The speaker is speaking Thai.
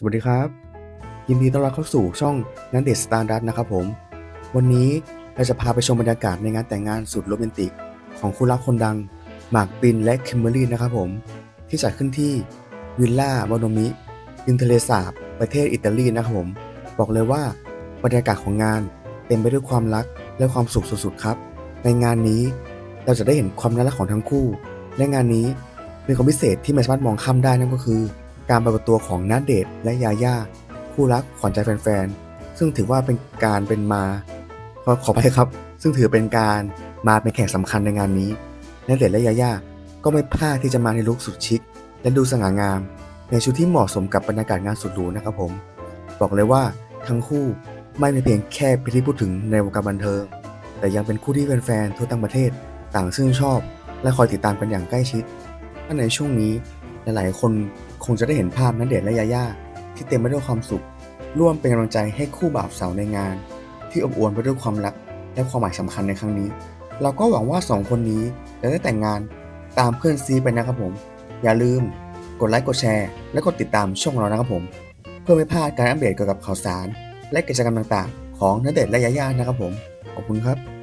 สวัสดีครับ ยินดีต้อนรับเข้าสู่ช่องนันเดตสตาร์ดัตนะครับผม วันนี้เราจะพาไปชมบรรยากาศในงานแต่งงานสุดโรแมนติก ของคู่รักคนดัง หมากปรินและคิมเบอรี่นะครับผม ที่จัดขึ้นที่วิลล่าบอนมิริมทะเลสาบประเทศอิตาลีนะครับผม บอกเลยว่าบรรยากาศของงานเต็มไปด้วยความรักและความสุขสุดๆครับ ในงานนี้เราจะได้เห็นความน่ารักของทั้งคู่ และงานนี้มีความพิเศษที่ไม่สามารถมองข้ามได้นั่นก็คือ การปรากฏตัวของนัดเดทและยาย่าคู่รักขวัญใจแฟนๆ ซึ่งถือว่าเป็นการเป็นมาขอขอไปครับ ซึ่งถือเป็นการมาเป็นแขกสำคัญในงานนี้นัดเดทและยาย่าก็ไม่พลาดที่จะมาในลุคสุดชิคและดูสง่างาม ในชุดที่เหมาะสมกับบรรยากาศงานสุดหรูนะครับผม บอกเลยว่าทั้งคู่ไม่เป็นเพียงแค่เป็นที่พูดถึงในวงการบันเทิง แต่ยังเป็นคู่ที่แฟนๆทั่วทั้งประเทศต่างชื่นชอบ และคอยติดตามกันอย่างใกล้ชิดถ้าในช่วงนี้หลายๆคน คงจะได้เห็นภาพนันเดชและยาย่าที่เต็มไปด้วยความสุข ร่วมเป็นกำลังใจให้คู่บ่าวสาวในงาน ที่อบอวลไปด้วยความรักและความหมายสำคัญในครั้งนี้ เราก็หวังว่าสองคนนี้จะได้แต่งงานตามเพื่อนซีไปนะครับผม อย่าลืม กดไลค์กดแชร์ และกดติดตามช่องเรานะครับผม เพื่อไม่พลาดการอัปเดตเกี่ยวกับข่าวสาร และกิจกรรมต่างๆ ของนันเดชและยาย่านะครับผมขอบคุณครับ